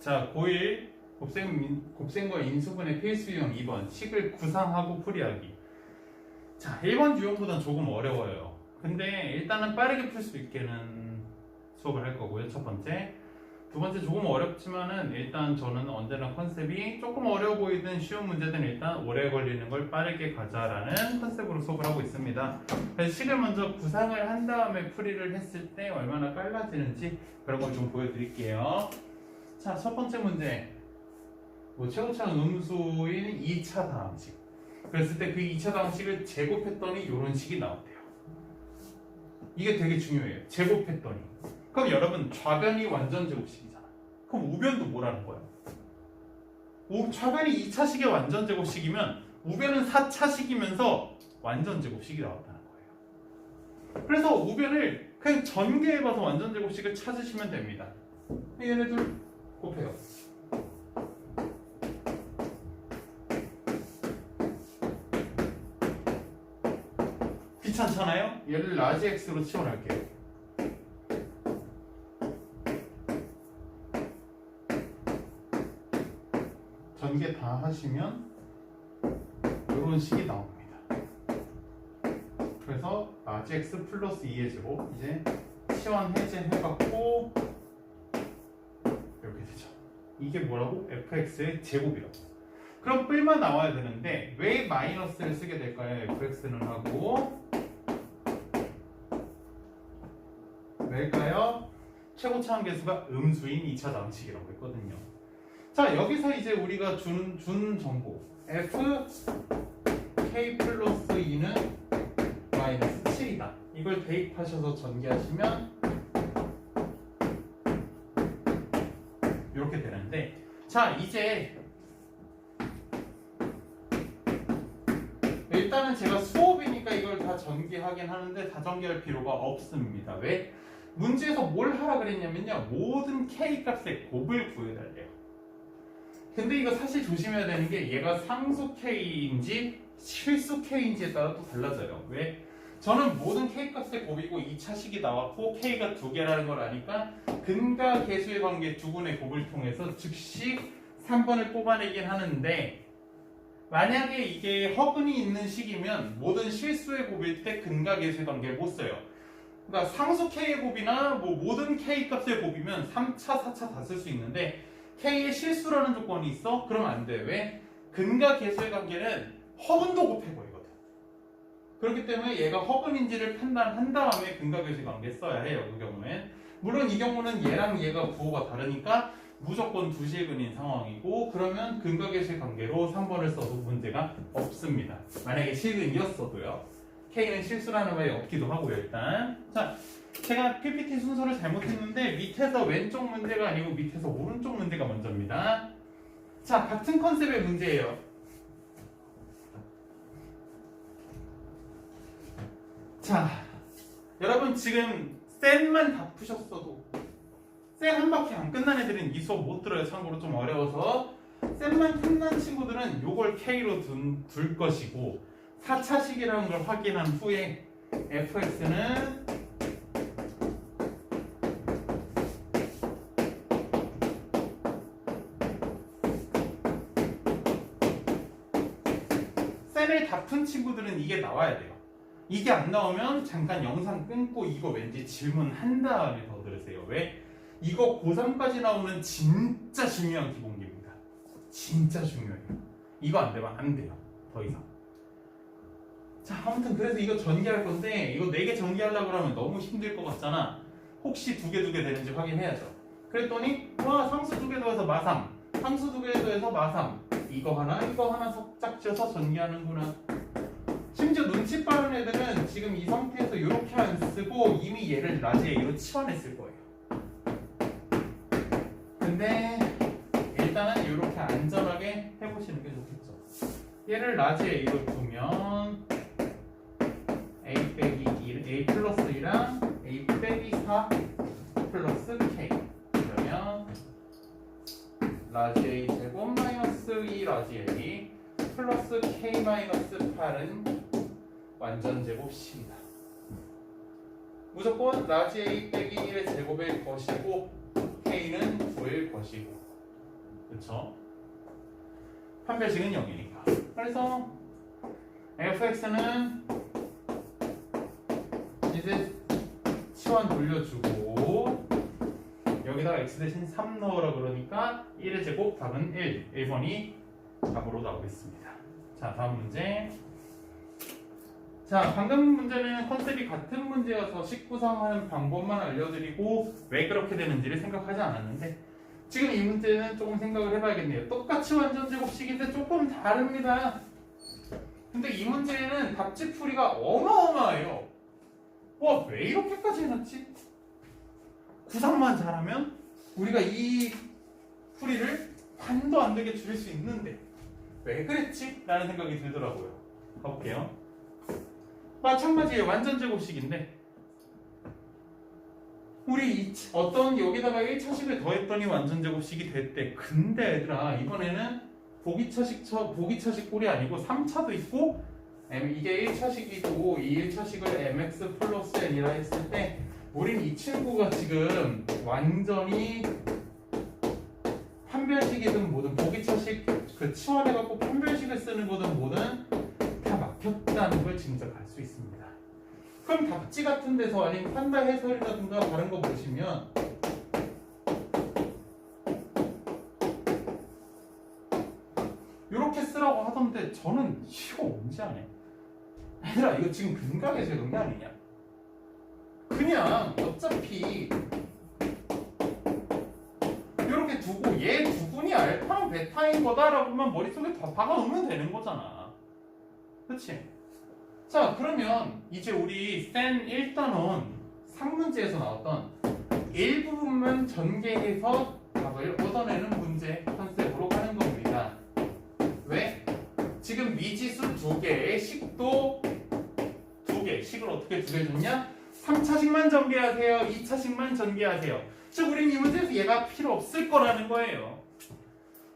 자, 고1 곱셈, 곱셈과 인수분의 필수 유형 2번 식을 구상하고 풀이하기. 자, 1번 유형보단 조금 어려워요. 근데 일단은 빠르게 풀 수 있게는 수업을 할 거고요. 첫 번째. 두 번째 조금 어렵지만은 일단 저는 언제나 컨셉이 조금 어려워 보이든 쉬운 문제든 일단 오래 걸리는 걸 빠르게 가자라는 컨셉으로 수업을 하고 있습니다. 그래서 식을 먼저 구상을 한 다음에 풀이를 했을 때 얼마나 빨라지는지 그런 걸 좀 보여드릴게요. 자, 첫 번째 문제. 뭐 최고차는 음수인 2차 다항식. 그랬을 때 그 2차 다항식을 제곱했더니 이런 식이 나왔대요. 이게 되게 중요해요. 제곱했더니. 그럼 여러분 좌변이 완전 제곱식이잖아. 그럼 우변도 뭐라는 거야? 우, 좌변이 2차식의 완전 제곱식이면 우변은 4차식이면서 완전 제곱식이 나왔다는 거예요. 그래서 우변을 그냥 전개해봐서 완전 제곱식을 찾으시면 됩니다. 얘네들 곱해요. 귀찮잖아요? 얘를 라지 x로 치환할게요. 전개 다 하시면 이런 식이 나옵니다. 그래서 라지 x 플러스 2의 제곱 이제 치환 해제해갖고. 이게 뭐라고? fx의 제곱이라고. 그럼 뿔만 나와야 되는데 왜 마이너스를 쓰게 될까요? fx는 하고 왜일까요? 최고 차항 계수가 음수인 2차 방식이라고 했거든요. 자 여기서 이제 우리가 준, 준 정보 f k 플러스 2는 마이너스 7이다. 이걸 대입하셔서 전개하시면 자 이제 일단은 제가 수업이니까 이걸 다 전개하긴 하는데 다 전개할 필요가 없습니다. 왜? 문제에서 뭘 하라 그랬냐면요. 모든 k 값의 곱을 구해달래요. 근데 이거 사실 조심해야 되는 게 얘가 상수 k인지 실수 k인지에 따라 또 달라져요. 왜? 저는 모든 k 값의 곱이고 2차식이 나왔고 k가 두 개라는 걸 아니까 근과 계수의 관계 두 분의 곱을 통해서 즉시 3번을 뽑아내긴 하는데 만약에 이게 허근이 있는 식이면 모든 실수의 곱일 때 근과 계수의 관계를 못 써요. 그러니까 상수 k의 곱이나 뭐 모든 k 값의 곱이면 3차, 4차 다 쓸 수 있는데 k의 실수라는 조건이 있어? 그러면 안 돼. 왜? 근과 계수의 관계는 허근도 곱해 보이거든. 그렇기 때문에 얘가 허근인지를 판단한 다음에 근과 계수의 관계 써야 해요. 그 경우엔. 물론 이 경우는 얘랑 얘가 부호가 다르니까 무조건 두실근인 상황이고 그러면 근과 계수의 관계로 3번을 써도 문제가 없습니다. 만약에 실근이었어도요. K는 실수라는 말이 없기도 하고요, 일단. 자, 제가 PPT 순서를 잘못했는데 밑에서 왼쪽 문제가 아니고 밑에서 오른쪽 문제가 먼저입니다. 자, 같은 컨셉의 문제예요. 자, 여러분 지금 쌤만 다 푸셨어도 쌤한 바퀴 안 끝난 애들은 이 수업 못 들어요. 참고로 좀 어려워서 쌤만 끝난 친구들은 요걸 K로 둔, 둘 것이고 4차식이라는 걸 확인한 후에 fx는 쌤을 다푼 친구들은 이게 나와야 돼요. 이게 안 나오면 잠깐 영상 끊고 이거 왠지 질문 한 다음에 더 들으세요. 왜? 이거 고3까지 나오는 진짜 중요한 기본기입니다. 진짜 중요해요. 이거 안 되면 안 돼요. 더 이상. 자, 아무튼 그래서 이거 전개할 건데 이거 4개 전개하려고 그러면 너무 힘들 것 같잖아. 혹시 두 개 두 개 되는지 확인해야죠. 그랬더니 와 상수 두 개 더해서 마삼 상수 두 개 더해서 마삼 이거 하나 이거 하나 섞짝지어서 전개하는구나. 심지어 눈치 빠른 애들은 지금 이 상태에서 이렇게 안 쓰고 이미 얘를 라지 A로 치환했을 거예요. 근데 일단은 이렇게 안전하게 해보시는 게 좋겠죠. 얘를 라지 A로 두면 A 빼기 1, A 플러스 2랑 A 빼기 4 플러스 K 그러면 라지 A 제곱 마이너스 2 라지 A 플러스 K 마이너스 8은 완전 제곱 10이다. 무조건 라지 A 빼기 1의 제곱일 것이고 K는 9일 것이고 그쵸? 판별식은 0이니까. 그래서 fx는 이제 치환 돌려주고 여기다가 x 대신 3 넣으라 그러니까 1의 제곱 답은 1. 1번이 답으로 나오겠습니다. 자, 다음 문제. 자, 방금 문제는 컨셉이 같은 문제여서 식구상하는 방법만 알려드리고 왜 그렇게 되는지를 생각하지 않았는데 지금 이 문제는 조금 생각을 해봐야겠네요. 똑같이 완전 제곱식인데 조금 다릅니다. 근데 이 문제는 답지풀이가 어마어마해요. 와, 왜 이렇게까지 해놨지? 구상만 잘하면 우리가 이 풀이를 반도 안 되게 줄일 수 있는데 왜 그랬지? 라는 생각이 들더라고요. 가볼게요. 마찬가지예요. 완전 제곱식인데 우리 이, 어떤 여기다가 1차식을 더했더니 완전 제곱식이 됐대. 근데 얘들아 이번에는 보기차식 처, 보기차식 꼴이 아니고 3차도 있고 이게 1차식이고 이 1차식을 mx 플러스 n이라 했을 때 우린 이 친구가 지금 완전히 판별식이든 뭐든 보기차식 그 치환해갖고 판별식을 쓰는 거든 뭐든 다 막혔다는 걸 짐작할 수 있습니다. 그럼 답지 같은 데서 아니면 판다 해설이라든가 다른 거 보시면 이렇게 쓰라고 하던데 저는 이거 언제 안 해? 얘들아 이거 지금 그런 게 아니냐? 그냥 어차피 이렇게 두고 얘 두분이 알파랑 베타인 거다라고만 머릿속에 다 박아놓으면 되는 거잖아. 그치? 자 그러면 이제 우리 센 1단원 3문제에서 나왔던 일부분만 전개해서 답을 얻어내는 문제 컨셉으로 가는 겁니다. 왜? 지금 미지수 두 개의 식도 두 개, 식을 어떻게 두 개 줬냐? 3차식만 전개하세요. 2차식만 전개하세요. 즉 우린 이 문제에서 얘가 필요 없을 거라는 거예요.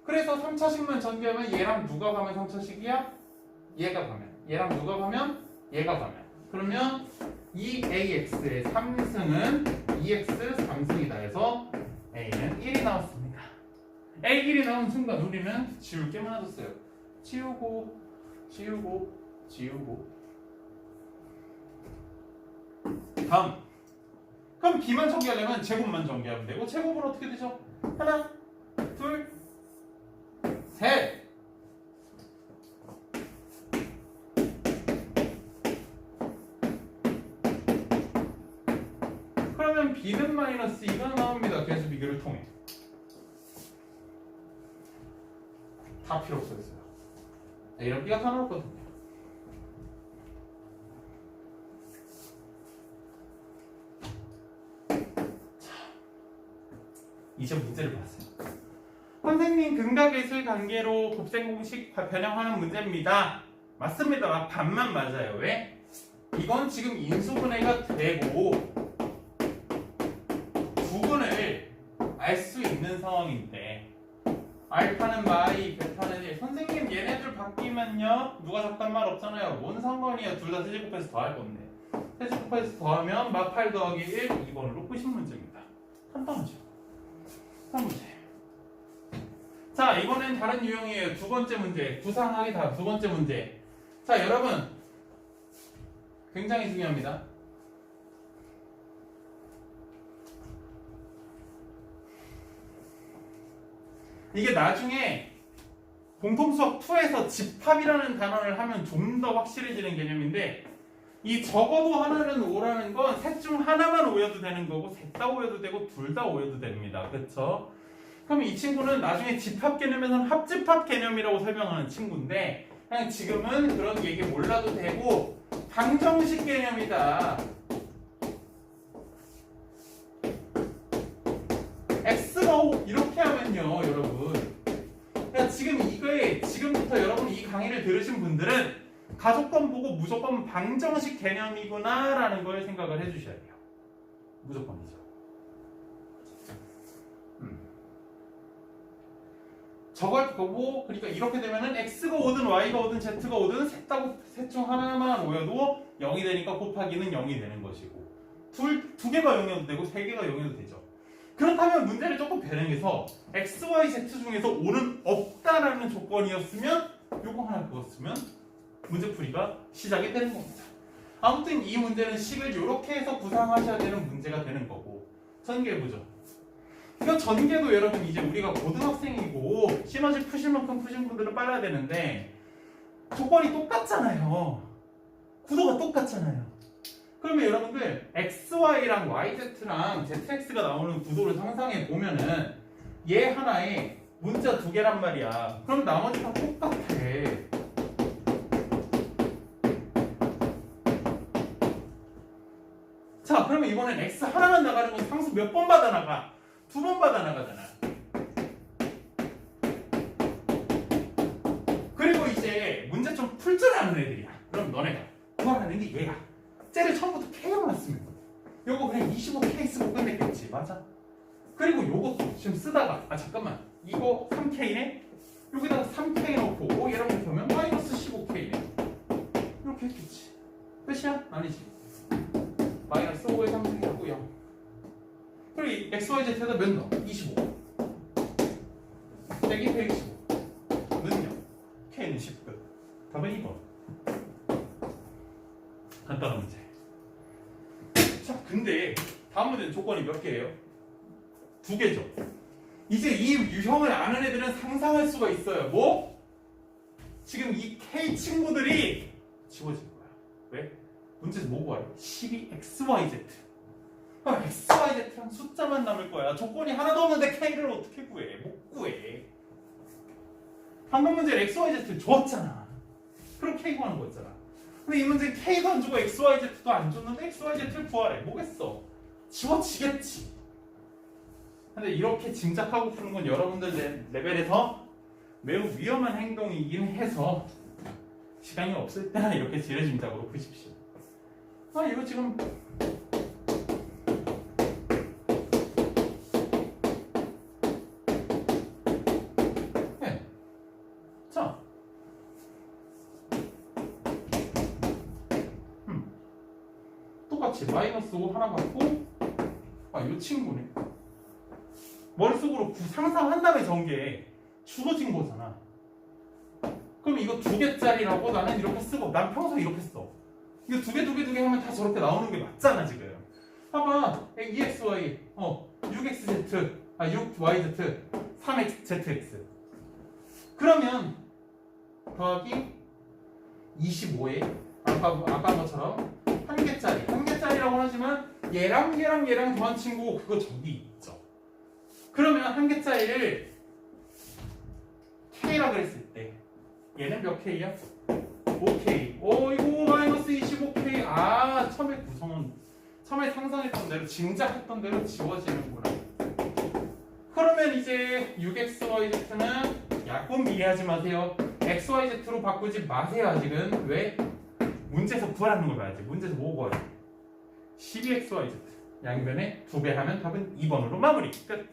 그래서 3차식만 전개하면 얘랑 누가 가면 3차식이야? 얘가 가면. 얘랑 누가 가면? 얘가 가면. 그러면 이 AX의 3승은 2X 3승이다 해서 A는 1이 나왔습니다. A 1이 나온 순간 우리는 지울 게 많아졌어요. 지우고, 지우고, 지우고. 다음. 그럼 B만 전개하려면 제곱만 전개하면 되고 제곱은 어떻게 되죠? 하나, 둘, 셋. 그러면 B는 마이너스 2가 나옵니다. 계수 비교를 통해. 다 필요 없어졌어요. A랑 B가 다 나왔거든요. 이제 문제를 봤어요. 선생님 근각예술 관계로 곱셈 공식 변형하는 문제입니다. 맞습니다. 반만 맞아요. 왜? 이건 지금 인수분해가 되고 있는 상황인데 알파는 마이, 베타는 1 선생님 얘네들 바뀌면요? 누가 잡단 말 없잖아요. 뭔 상관이야 둘 다 세제 곱해서 더할 건데. 세제 곱해서 더하면 마8 더하기 1 2번으로 푸신 문제입니다. 간단하죠 다음 문제. 자 이번엔 다른 유형이에요. 두 번째 문제. 구상하기 다음 두 번째 문제. 자 여러분. 굉장히 중요합니다 이게 나중에 공통수학 2에서 집합이라는 단어를 하면 좀 더 확실해지는 개념인데 이 적어도 하나는 오라는 건 셋 중 하나만 오여도 되는 거고 셋 다 오여도 되고 둘 다 오여도 됩니다. 그쵸? 그럼 이 친구는 나중에 집합 개념에서는 합집합 개념이라고 설명하는 친구인데 그냥 지금은 그런 얘기 몰라도 되고 방정식 개념이다. 지금부터 여러분 이 강의를 들으신 분들은 가족권 보고 무조건 방정식 개념이구나 라는 걸 생각을 해주셔야 돼요. 무조건이죠. 음. 저걸 보고 그러니까 이렇게 되면은 x가 오든 y가 오든 z가 오든 셋다셋중 하나만 오여도 0이 되니까 곱하기는 0이 되는 것이고 둘, 두 개가 0이어도 되고 세 개가 0이어도 되죠 그렇다면 문제를 조금 변형해서 x, y, z 중에서 오는 없다라는 조건이었으면 요거 하나 그었으면 문제 풀이가 시작이 되는 겁니다. 아무튼 이 문제는 식을 이렇게 해서 구상하셔야 되는 문제가 되는 거고 전개해보죠. 이거 전개도 여러분 이제 우리가 고등학생이고 시너지 푸실 만큼 푸신 분들은 빨라야 되는데 조건이 똑같잖아요. 구도가 똑같잖아요. 그러면 여러분들 XY랑 YZ랑 ZX가 나오는 구도를 상상해 보면은 얘 하나에 문자 두 개란 말이야. 그럼 나머지 다 똑같아. 자, 그러면 이번엔 X 하나만 나가는 건 상수 몇 번 받아 나가? 두 번 받아 나가잖아. 그리고 이제 문제 좀 풀 줄 아는 애들이야. 그럼 너네가 구하는 게 얘야. 쟤를 처음부터 K로만 쓰면 돼. 요거 그냥 25K 쓰고 끝냈겠지. 맞아? 그리고 요것도 지금 쓰다가 아 잠깐만 이거 3K네? 여기다가 3K 넣고 오 얘랑 이렇게 하면 마이너스 15K네. 이렇게 했겠지. 끝이야? 아니지. 마이너스 5의 3승이라고 0. 그리고 이 XYZ에다 몇 넣어? 25. 빼기 125. 는요? K는 10끝. 답은 2번. 간단한 문제. 자, 근데 다음 문제는 조건이 몇 개예요? 두 개죠. 이제 이 유형을 아는 애들은 상상할 수가 있어요. 뭐? 지금 이 K 친구들이 지워질 거야. 왜? 문제에서 뭐 구하래? 12XYZ. 아, XYZ랑 숫자만 남을 거야. 조건이 하나도 없는데 K를 어떻게 구해? 못 구해. 방금 문제 XYZ를 줬잖아. 그럼 K 구하는 거였잖아. 근데 이 문제는 K도 안 주고 XYZ도 안 줬는데 XYZ를 구하래. 뭐겠어? 지워지겠지. 근데 이렇게 짐작하고 푸는 건 여러분들 레- 레벨에서 매우 위험한 행동이긴 해서 시간이 없을 때나 이렇게 지레짐작으로 푸십시오. 아 이거 지금 네. 자. 음. 마이너스 5 하나 받고 아, 이 친구네. 머릿속으로 구- 상상한 다음에 전개 주어진 거잖아. 그럼 이거 두 개짜리라고 나는 이렇게 쓰고 난 평소에 이렇게 써. 이거 두 개 두 개 두 개 하면 다 저렇게 나오는 게 맞잖아 지금. 봐봐. EXY 어 6XZ 아 6YZ 3XZX 그러면 더하기 25에 아까 아까 것처럼 한 개짜리 한 개짜리라고 하지만 얘랑 얘랑 얘랑 더한 친구 그거 저기 있죠. 그러면 한 개짜리를 K라 그랬을 때 얘는 몇 K야? 5K. 오 이거 마이너스 25K. 아 처음에 구성은 처음에 상상했던 대로 짐작했던 대로 지워지는구나. 그러면 이제 6XYZ는 약분 비례하지 마세요. XYZ로 바꾸지 마세요 아직은. 왜? 문제에서 구하라는 걸 봐야지. 문제에서 뭐 구하래? 12XYZ. 양변에 두배 하면 답은 2번으로 마무리. 끝.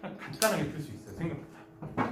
간단하게 풀 수 있어요. 생각보다.